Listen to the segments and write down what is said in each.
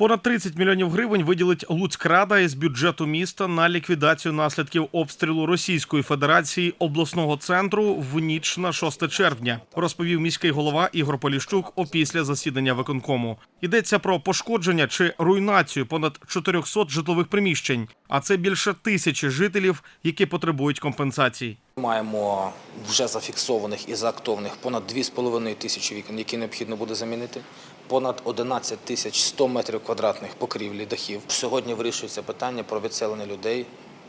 Понад 30 мільйонів гривень виділить Луцькрада із бюджету міста на ліквідацію наслідків обстрілу Російської Федерації обласного центру в ніч на 6 червня, розповів міський голова Ігор Поліщук опісля засідання виконкому. Йдеться про пошкодження чи руйнацію понад 400 житлових приміщень, а це більше тисячі жителів, які потребують компенсацій. Маємо вже зафіксованих і заактованих понад 2,5 тисячі вікон, які необхідно буде замінити, понад 11 тисяч 100 метрів квадратних покрівлі дахів. Сьогодні вирішується питання про відселення людей.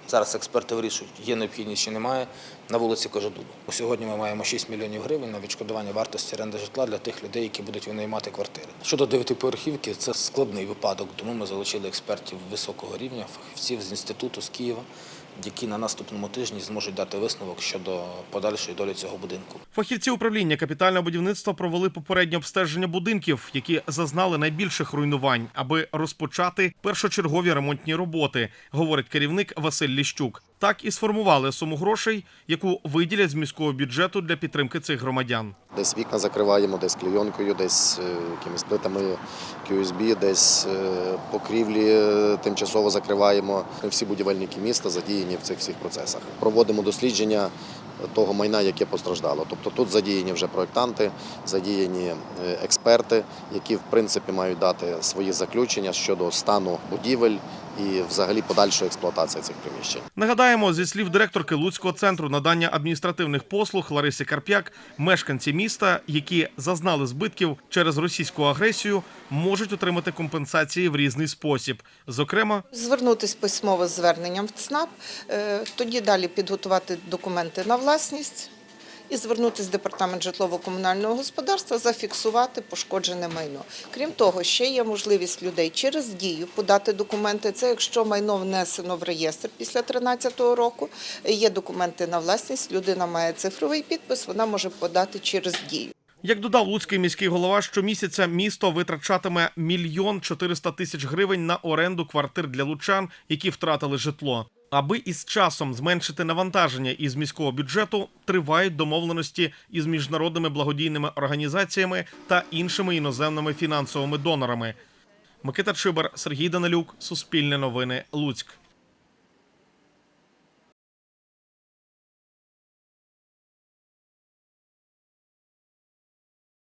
Зараз експерти вирішують, є необхідність чи немає на вулиці Кожедуба. Сьогодні ми маємо 6 мільйонів гривень на відшкодування вартості оренди житла для тих людей, які будуть винаймати квартири. Щодо дев'ятиповерхівки, це складний випадок, тому ми залучили експертів високого рівня, фахівців з інституту з Києва, які на наступному тижні зможуть дати висновок щодо подальшої долі цього будинку. Фахівці управління капітального будівництва провели попереднє обстеження будинків, які зазнали найбільших руйнувань, аби розпочати першочергові ремонтні роботи, говорить керівник Василь Ліщук. Так і сформували суму грошей, яку виділять з міського бюджету для підтримки цих громадян. Десь вікна закриваємо, десь клейонкою, десь е, якимись плитами QSB, десь е, покрівлі е, тимчасово закриваємо. Всі будівельники міста задіяні в цих всіх процесах. Проводимо дослідження того майна, яке постраждало. Тобто тут задіяні вже проєктанти, задіяні експерти, які в принципі мають дати свої заключення щодо стану будівель і взагалі подальшої експлуатації цих приміщень. Нагадаємо, зі слів директорки Луцького центру надання адміністративних послуг Лариси Карп'як, мешканці міста, які зазнали збитків через російську агресію, можуть отримати компенсації в різний спосіб. Зокрема, Звернутись письмово з зверненням в ЦНАП, е, тоді далі підготувати документи на власність і звернутися в департамент житлово-комунального господарства, зафіксувати пошкоджене майно. Крім того, ще є можливість людей через дію подати документи. Це якщо майно внесено в реєстр після 2013 року, є документи на власність, людина має цифровий підпис, вона може подати через дію. Як додав луцький міський голова, щомісяця місто витрачатиме мільйон 400 тисяч гривень на оренду квартир для лучан, які втратили житло. Аби із часом зменшити навантаження із міського бюджету, тривають домовленості із міжнародними благодійними організаціями та іншими іноземними фінансовими донорами. Микита Чибар, Сергій Данилюк, Суспільне новини, Луцьк.